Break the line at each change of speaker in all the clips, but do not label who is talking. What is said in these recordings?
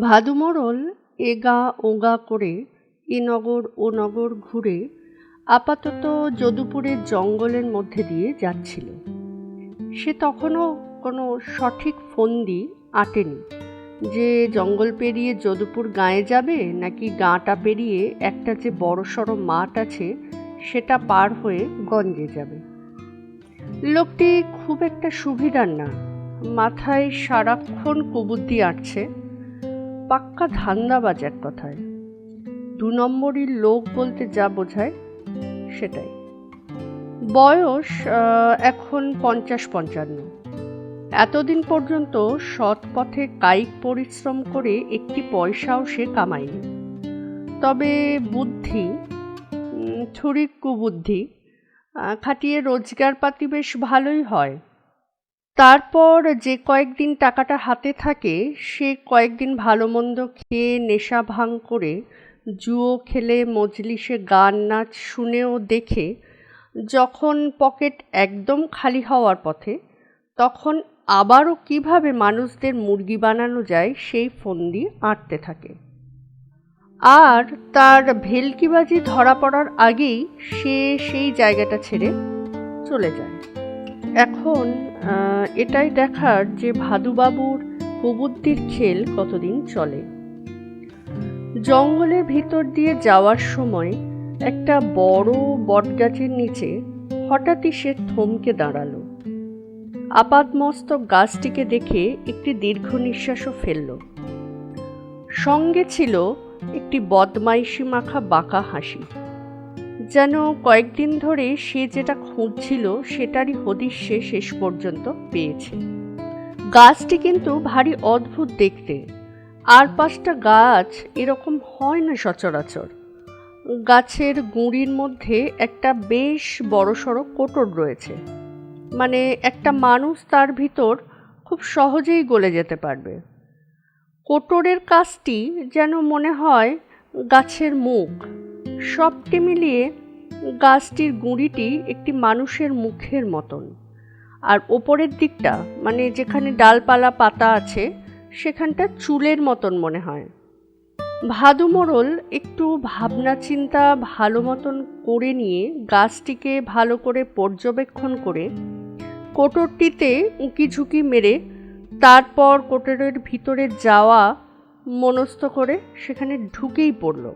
ভাদু মোড়ল এগা ওগা করে এ নগর ও নগর ঘুরে আপাতত যদুপুরের জঙ্গলের মধ্যে দিয়ে যাচ্ছিল। সে তখনও কোনো সঠিক ফন্দি আটেনি যে জঙ্গল পেরিয়ে যদুপুর গাঁয়ে যাবে নাকি গাঁটা পেরিয়ে একটা যে বড়সড় মাঠ আছে সেটা পার হয়ে গঞ্জে যাবে। লোকটি খুব একটা সুবিধার না। মাথায় সারাক্ষণ কুবুদ্ধি আটছে। পাক্কা ধান্দাবাজ এক কথায় দু নম্বরই লোক বলতে যা বোঝায়, সেটাই। বয়স এখন পঞ্চাশ পঞ্চান্ন। এতদিন পর্যন্ত সৎ পথে কায়িক পরিশ্রম করে একটি পয়সাও সে কামায়নি। তবে বুদ্ধি ছুরির কুবুদ্ধি খাটিয়ে রোজগারপাতি বেশ ভালোই হয়। তারপর যে কয়েকদিন টাকাটা হাতে থাকে, সে কয়েকদিন ভালো মন্দ খেয়ে নেশা ভাঙ করে জুয়ো খেলে মজলিসে গান নাচ শুনেও দেখে, যখন পকেট একদম খালি হওয়ার পথে, তখন আবারও কীভাবে মানুষদের মুরগি বানানো যায় সেই ফন্দি আঁটতে থাকে। আর তার ভেলকিবাজি ধরা পড়ার আগেই সে সেই জায়গাটা ছেড়ে চলে যায়। এখন এটাই দেখার যে ভাদুবাবুর কুবুদ্দির খেল কতদিন চলে। জঙ্গলের ভিতর দিয়ে যাওয়ার সময় একটা বড় বটগাছের নিচে হঠাৎই সে থমকে দাঁড়াল। আপাতমস্তক গাছটিকে দেখে একটি দীর্ঘ নিঃশ্বাসও ফেলল। সঙ্গে ছিল একটি বদমাইশি মাখা বাঁকা হাসি। যেন কয়েকদিন ধরে সে যেটা খুঁজছিল, সেটারই হদিশ সে শেষ পর্যন্ত পেয়েছে। গাছটি কিন্তু ভারী অদ্ভুত দেখতে। আর পাঁচটা গাছ এরকম হয় না সচরাচর। গাছের গুঁড়ির মধ্যে একটা বেশ বড়সড় কোটর রয়েছে। মানে একটা মানুষ তার ভিতর খুব সহজেই গলে যেতে পারবে। কোটরের কাজটি যেন মনে হয় গাছের মুখ। সবটি মিলিয়ে গাছটির গুঁড়িটি একটি মানুষের মুখের মতন। আর ওপরের দিকটা মানে যেখানে ডালপালা পাতা আছে, সেখানটা চুলের মতন মনে হয়। ভাদু মোড়ল একটু ভাবনা চিন্তা ভালো মতন করে নিয়ে গাছটিকে ভালো করে পর্যবেক্ষণ করে কোটরটিতে উঁকি ঝুঁকি মেরে তারপর কোটরের ভিতরে যাওয়া মনস্থ করে সেখানে ঢুকেই পড়ল।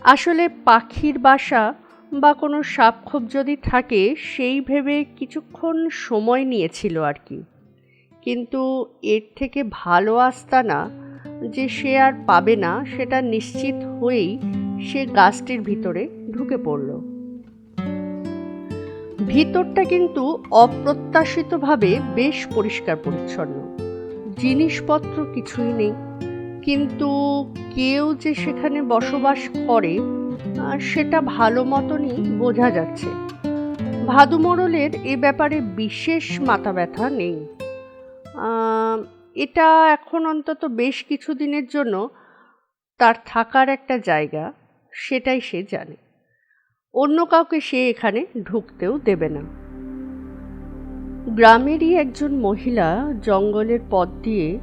আসলে পাখির বাসা বা কোনো সাপখোপ যদি থাকে, সেই ভেবে কিছুক্ষণ সময় নিয়েছিল আর কি। কিন্তু এর থেকে ভালো আস্তানা যে সে আর পাবে না, সেটা নিশ্চিত হয়েই সে গাছটির ভিতরে ঢুকে পড়ল। ভিতরটা কিন্তু অপ্রত্যাশিতভাবে বেশ পরিষ্কার পরিচ্ছন্ন। জিনিসপত্র কিছুই নেই। কিন্তু কেউ যে সেখানে বসবাস করে সেটা ভালো মতনই বোঝা যাচ্ছে। ভাদু মোড়লের এ ব্যাপারে বিশেষ মাথা ব্যথা নেই। এটা এখন অন্তত বেশ কিছু দিনের জন্য তার থাকার একটা জায়গা, সেটাই সে জানে। অন্য কাউকে সে এখানে ঢুকতেও দেবে না। গ্রামেরই একজন মহিলা জঙ্গলের পথ দিয়ে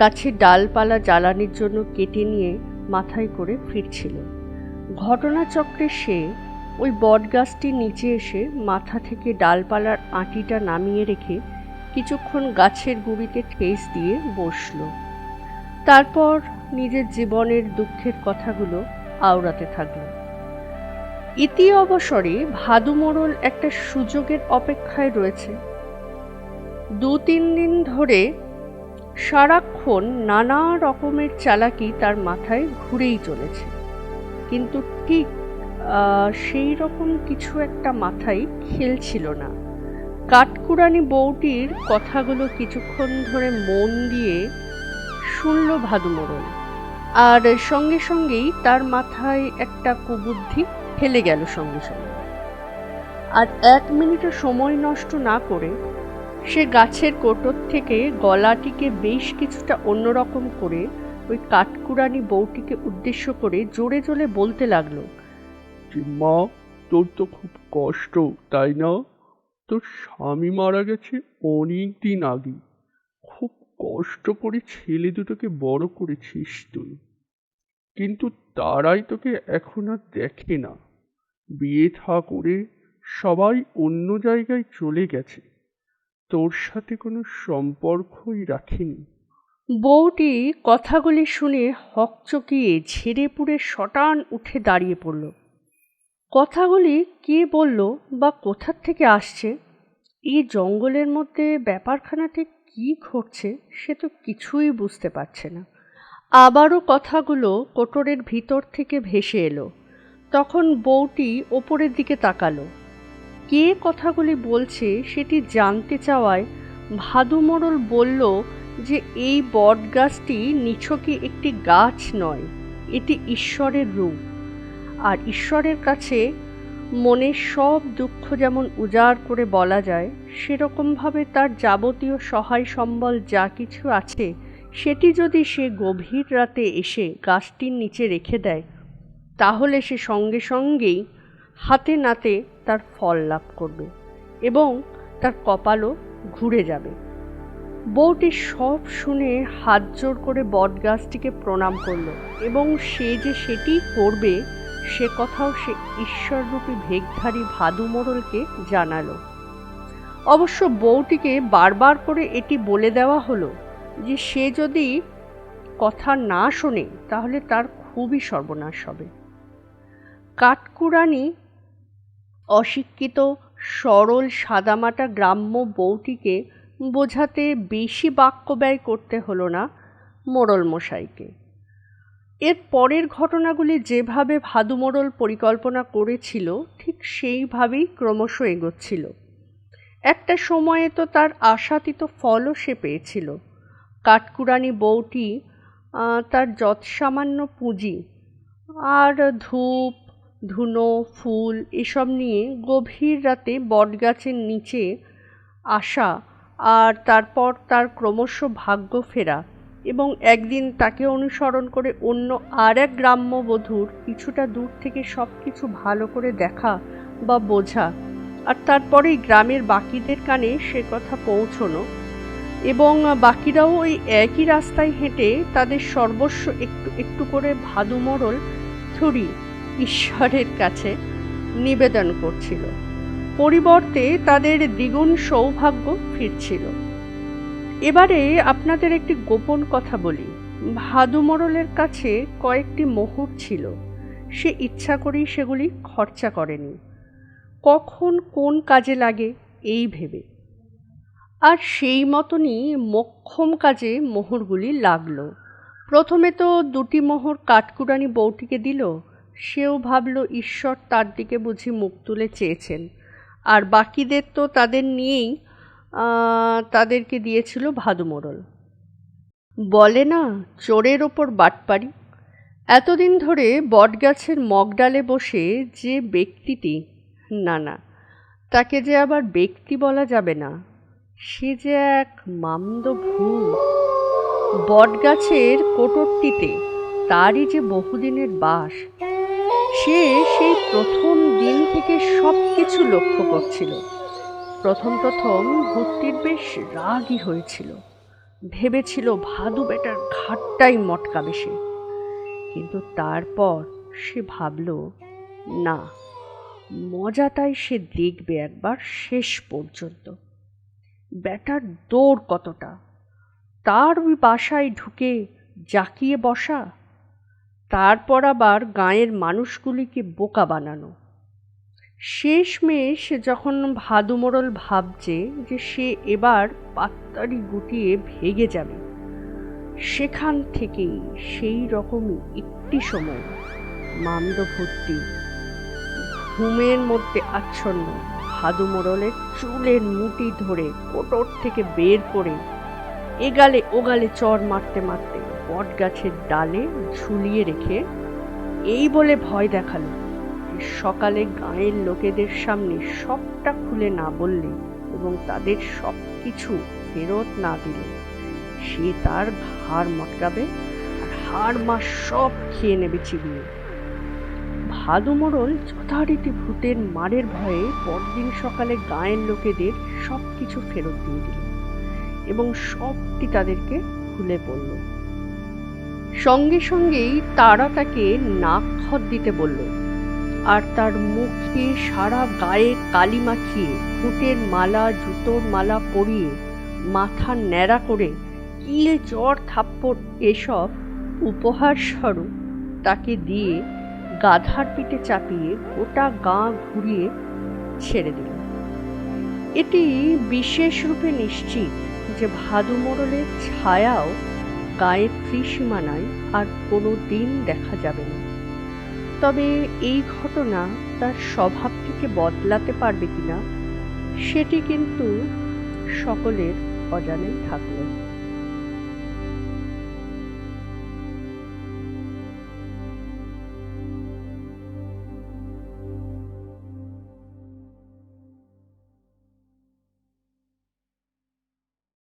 গাছের ডালপালা জ্বালানির জন্য কেটে নিয়ে মাথায় করে ফিরছিল। ঘটনাচক্রে সে ওই বটগাছটির নিচে এসে মাথা থেকে ডালপালার আঁটিটা নামিয়ে রেখে কিছুক্ষণ গাছের গুঁড়িতে ঠেস দিয়ে বসল। তারপর নিজের জীবনের দুঃখের কথাগুলো আওড়াতে থাকল। ইতি অবসরে ভাদু মোড়ল একটা সুযোগের অপেক্ষায় রয়েছে। দু তিন দিন ধরে সারাক্ষণ নানা রকমের চালাকি তার মাথায় ঘুরেই চলেছে। কিন্তু ঠিক সেই রকম কিছু একটা মাথায় খেলছিল না। কাঠকুড়ানি বউটির কথাগুলো কিছুক্ষণ ধরে মন দিয়ে শুনল ভাদু মোড়ল আর সঙ্গে সঙ্গেই তার মাথায় একটা কুবুদ্ধি ফেলে গেল সঙ্গে সঙ্গে। আর এক মিনিটও সময় নষ্ট না করে সে গাছের কোটর থেকে গলাটিকে বেশ কিছুটা অন্যরকম করে ওই কাঠকুড়ানি বউটিকে উদ্দেশ্য করে জোরে জোরে বলতে লাগল
মা, তোর তো খুব কষ্ট, তাই না? তোর স্বামী মারা গেছে অনেক দিন আগে। খুব কষ্ট করে ছেলে দুটোকে বড় করেছিস তুই। কিন্তু তারাই তোকে এখন আর দেখে না। বিয়ে থা করে সবাই অন্য জায়গায় চলে গেছে। তোর সাথে কোনো সম্পর্কই রাখেনি।
বউটি কথাগুলি শুনে হকচকিয়ে ঝেড়ে পুড়ে শটান উঠে দাঁড়িয়ে পড়ল। কথাগুলি কে বলল বা কোথার থেকে আসছে? এই জঙ্গলের মধ্যে ব্যাপারখানাতে কি ঘটছে সে তো কিছুই বুঝতে পারছে না। আবারও কথাগুলো কোটরের ভিতর থেকে ভেসে এলো। তখন বউটি ওপরের দিকে তাকালো। কে কথাগুলি বলছে সেটি জানতে চাওয়ায় ভাদুমরল বলল যে এই বট গাছটি একটি গাছ নয়, এটি ঈশ্বরের রূপ। আর ঈশ্বরের কাছে মনের সব দুঃখ যেমন উজাড় করে বলা যায়, সেরকমভাবে তার যাবতীয় সহায় সম্বল যা কিছু আছে, সেটি যদি সে গভীর রাতে এসে গাছটির নিচে রেখে দেয় তাহলে সে সঙ্গে সঙ্গেই হাতে নাতে তার ফল লাভ করবে এবং তার কপালও ঘুরে যাবে। বউটি সব শুনে হাত জোর করে বটগাছটিকে প্রণাম করল এবং সে যে সেটি করবে, সে কথাও সে ঈশ্বররূপী ভেগধারী ভাদু মোড়লকে জানালো। অবশ্য বউটিকে বারবার করে এটি বলে দেওয়া হলো যে সে যদি কথা না শোনে, তাহলে তার খুবই সর্বনাশ হবে। কাঠকুড়ানি অশিক্ষিত সরল সাদামাটা গ্রাম্য বউটিকে বোঝাতে বেশি বাক্য ব্যয় করতে হলো না মোড়ল মশাইকে এর পরের ঘটনাগুলি যেভাবে ভাদু মোড়ল পরিকল্পনা করেছিল, ঠিক সেইভাবেই ক্রমশ এগোচ্ছিল। একটা সময়ে তো তার আশাতীত ফলও সে পেয়েছিল। কাঠকুড়ানি বউটি তার যৎসামান্য পুঁজি আর ধূপ ধুনো, ফুল এসব নিয়ে গভীর রাতে বটগাছের নিচে আসা আর তারপর তার ক্রমশ ভাগ্য ফেরা এবং একদিন তাকে অনুসরণ করে অন্য আর এক গ্রাম্য বধূর কিছুটা দূর থেকে সব কিছু ভালো করে দেখা বা বোঝা আর তারপরেই গ্রামের বাকিদের কানে সে কথা পৌঁছনো এবং বাকিরাও ওই একই রাস্তায় হেঁটে তাদের সর্বস্ব একটু একটু করে ভাদু মরল থুড়ি ঈশ্বরের কাছে নিবেদন করছিল। পরিবর্তে তাদের দ্বিগুণ সৌভাগ্য ফিরছিল। এবারে আপনাদের একটি গোপন কথা বলি। ভাদু মোড়লের কাছে কয়েকটি মোহর ছিল। সে ইচ্ছা করেই সেগুলি খরচা করেনি। কখন কোন কাজে লাগে, এই ভেবে। আর সেই মতনই মক্ষম কাজে মোহরগুলি লাগল। প্রথমে তো দুটি মোহর কাঠকুড়ানি বউটিকে দিল সেও ভাবল, ঈশ্বর তার দিকে বুঝি মুখ তুলে চেয়েছেন। আর বাকিদের তো তাদের নিয়েই তাদেরকে দিয়েছিল ভাদু মোড়ল বলে না, চোরের ওপর বাটপারি। এতদিন ধরে বটগাছের মগডালে বসে যে ব্যক্তিটি, না না, তাকে যে আবার ব্যক্তি বলা যাবে না, সে যে এক মামদ ভূত। বটগাছের কোটরটিতে তারই যে বহুদিনের বাস সে সেই প্রথম দিন থেকে সব কিছু লক্ষ্য করছিল। প্রথম প্রথম ভূতটির বেশ রাগই হয়েছিল। ভেবেছিল, ভাদু বেটার ঘাটটাই মটকাবে সে। কিন্তু তারপর সে ভাবল, না, মজাটাই সে দেখবে একবার শেষ পর্যন্ত। ব্যাটার দৌড় কতটা? তার ওই বাসায় ঢুকে জাকিয়ে বসা তারপর আবার গাঁয়ের মানুষগুলিকে বোকা বানানো। শেষমেশ যখন ভাদু মোড়ল ভাবছে যে সে এবার পাত্তারি গুটিয়ে ভেগে যাবে, সেখান থেকেই সেই রকমই একটি সময় মান্দ ভর্তি ঘুমের মধ্যে আচ্ছন্ন ভাদু মোড়লের চুলের মুটি ধরে কোটর থেকে বের করে এগালে ওগালে চর মারতে মারতে বট গাছের ডালে ঝুলিয়ে রেখে এই বলে ভয় দেখাল সকালে গাঁয়ের লোকেদের সামনে সবটা খুলে না বললে এবং তাদের সব কিছু ফেরত না দিলে, সে তার ঘাড় মটকাবে আর হাড় মাস সব খেয়ে নেবে চিবিয়ে। ভাদু মোড়ল যথারীতি ভূতের মারের ভয়ে পরদিন সকালে গাঁয়ের লোকেদের সব কিছু ফেরত দিয়ে দিল এবং সবটি তাদেরকে খুলে পড়ল সঙ্গে সঙ্গেই তারা তাকে নাক্ষর দিতে বলল আর তার মুখে সারা গায়ে কালি মাখিয়ে ফুটের মালা, জুতোর মালা পরিয়ে, মাথা ন্যাড়া করে কিল চর থাপ্পড় এসব উপহার স্বরূপ তাকে দিয়ে গাধার পিঠে চাপিয়ে গোটা গা ঘুরিয়ে ছেড়ে দিল। এটি বিশেষ রূপে নিশ্চিত যে ভাদু মোড়লের ছায়াও গায়ের ত্রিসীমানায় আর কোনো দিন দেখা যাবে না। তবে এই ঘটনা তার স্বভাবটিকে বদলাতে পারবে কিনা, সেটি কিন্তু সকলের অজানাই থাকল